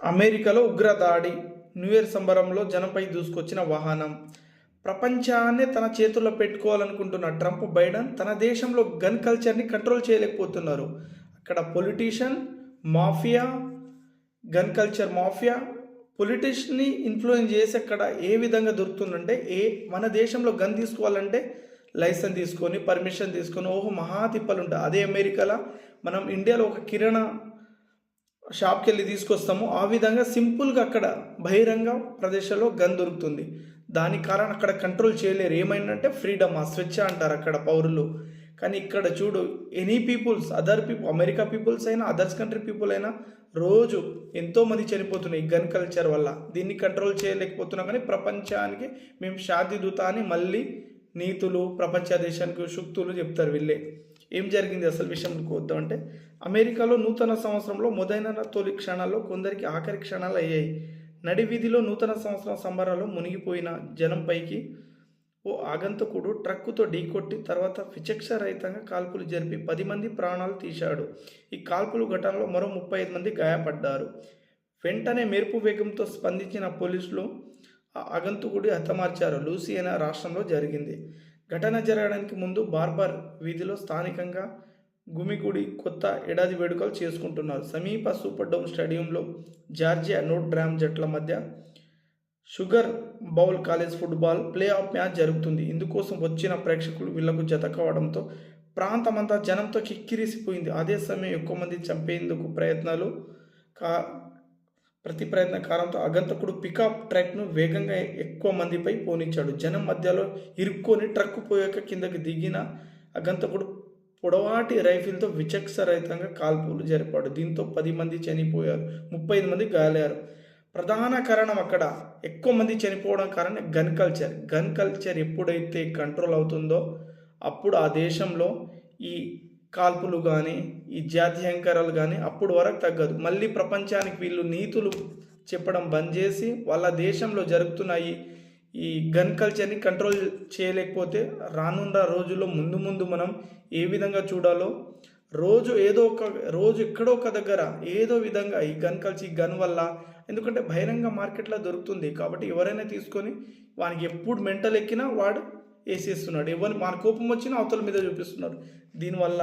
అమెరికాలో ఉగ్రదాడి new year సంబరంలో జనంపై దూసుకొచ్చిన వాహనం. ప్రపంచాన్నే తన చేతుల్లో పెట్టుకోవాలనుకుంటున్న ట్రంప్ బైడెన్ తన దేశంలో గన్ కల్చర్ని కంట్రోల్ చేయలేకపోతున్నారు. అక్కడ politician mafia gun culture mafia పొలిటీషియన్ని influence చేసి అక్కడ ఏ విధంగా దొరుకుతుందంటే ఏ మన దేశంలో గన్ తీసుకోవాలంటే లైసెన్స్ తీసుకొని పర్మిషన్ తీసుకొని ఓహో మహా తిప్పలు ఉంటాయి అదే అమెరికాలో మనం ఇండియాలో ఒక కిరణ షాప్కి వెళ్ళి తీసుకొస్తాము. ఆ విధంగా సింపుల్గా అక్కడ బహిరంగ ప్రదేశంలో గన్ దొరుకుతుంది. దాని కారణం అక్కడ కంట్రోల్ చేయలేరు. ఏమైందంటే ఫ్రీడమ్ ఆ స్వేచ్ఛ అంటారు అక్కడ పౌరులు. కానీ ఇక్కడ చూడు any peoples other people America peoples అయినా అదర్స్ కంట్రీ పీపుల్ అయినా రోజు ఎంతోమంది చనిపోతున్నాయి గన్ కల్చర్ వల్ల. దీన్ని కంట్రోల్ చేయలేకపోతున్నాం కానీ ప్రపంచానికి మేము శాంతి దూత అని మళ్ళీ నీతులు ప్రపంచ దేశానికి శుక్తులు చెప్తారు వీళ్ళే. ఏం జరిగింది అసలు విషయం వద్దాం అంటే అమెరికాలో నూతన సంవత్సరంలో మొదలైన తొలి క్షణాల్లో కొందరికి ఆఖరి క్షణాలు అయ్యాయి. నడివీధిలో నూతన సంవత్సరం సంబరాల్లో మునిగిపోయిన జనంపైకి ఓ ఆగంతకుడు ట్రక్కుతో ఢీకొట్టి తర్వాత విచక్షరహితంగా కాల్పులు జరిపి పది మంది ప్రాణాలు తీశాడు. ఈ కాల్పులు ఘటనలో మరో ముప్పై ఐదు మంది గాయపడ్డారు. వెంటనే మెరుపు వేగంతో స్పందించిన పోలీసులు ఆ ఆగంతుకుడి హతమార్చారు. లూసియానా రాష్ట్రంలో జరిగింది. ఘటన జరగడానికి ముందు బార్బర్ వీధిలో స్థానికంగా గుమిగుడి కొత్త ఏడాది వేడుకలు చేసుకుంటున్నారు. సమీప సూపర్ డోమ్ స్టేడియంలో జార్జియా నోట్ డ్రామ్ జట్ల మధ్య Sugar Bowl college football playoff match జరుగుతుంది. ఇందుకోసం వచ్చిన ప్రేక్షకులు వీళ్ళకు జత కావడంతో ప్రాంతమంతా జనంతో కిక్కిరిసిపోయింది. అదే సమయం ఎక్కువ మంది చంపేందుకు ప్రయత్నాలు కా ప్రతి ప్రయత్న కారణంతో అగంతకుడు పికప్ ట్రక్ను వేగంగా ఎక్కువ మందిపై పోనిచ్చాడు. జనం మధ్యలో ఇరుక్కొని ట్రక్ పోయాక కిందకి దిగిన అగంతకుడు పొడవాటి రైఫిల్తో విచక్షరహితంగా కాల్పులు జరిపాడు. దీంతో పది మంది చనిపోయారు. ముప్పై ఐదు మంది గాలారు ప్రధాన కారణం అక్కడ. ఎక్కువ మంది చనిపోవడం కారణం గన్ కల్చర్. గన్ కల్చర్ ఎప్పుడైతే కంట్రోల్ అవుతుందో అప్పుడు ఆ దేశంలో ఈ కాల్పులు కానీ ఈ జాతీయంకరాలు కానీ అప్పుడు వరకు తగ్గదు. మళ్ళీ ప్రపంచానికి వీళ్ళు నీతులు చెప్పడం బంద్ చేసి వాళ్ళ దేశంలో జరుగుతున్న ఈ ఈ గన్ కల్చర్ని కంట్రోల్ చేయలేకపోతే రానున్న రోజుల్లో ముందు ముందు మనం ఏ విధంగా చూడాలో రోజు ఏదో ఒక రోజు ఎక్కడో ఒక దగ్గర ఏదో విధంగా ఈ గన్ కల్చర్ ఈ గన్ వల్ల ఎందుకంటే బహిరంగ మార్కెట్లో దొరుకుతుంది. కాబట్టి ఎవరైనా తీసుకొని వానికి ఎప్పుడు మెంటల్ ఎక్కినా వాడు వేసేస్తున్నాడు. ఎవరిని మన కోపం వచ్చినా అవతల మీద చూపిస్తున్నాడు. దీనివల్ల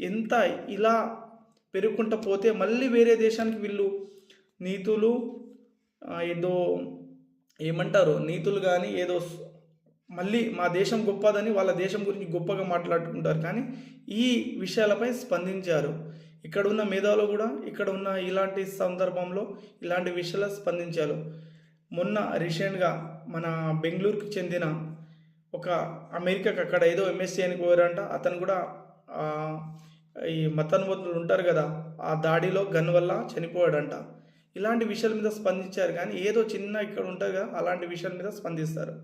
ఎంత ఇలా పెరుగుకుంటూ పోతే మళ్ళీ వేరే దేశానికి వీళ్ళు నీతులు ఏదో ఏమంటారు? నీతులు కానీ ఏదో మళ్ళీ మా దేశం గొప్పదని వాళ్ళ దేశం గురించి గొప్పగా మాట్లాడుకుంటారు. కానీ ఈ విషయాలపై స్పందించారు. ఇక్కడ ఉన్న మేధావులు కూడా ఇక్కడ ఉన్న ఇలాంటి సందర్భంలో ఇలాంటి విషయాలు స్పందించారు. మొన్న రీసెంట్గా మన బెంగళూరుకు చెందిన ఒక అమెరికాకి అక్కడ ఏదో ఎంఎస్సీ అని పోయారంట. అతను కూడా ఈ మతానుమతులు ఉంటారు కదా ఆ దాడిలో గన్ వల్ల చనిపోయాడంట. ఇలాంటి విషయాల మీద స్పందించారు కానీ ఏదో చిన్న ఇక్కడ ఉంటుంది కదా అలాంటి విషయాల మీద స్పందిస్తారు.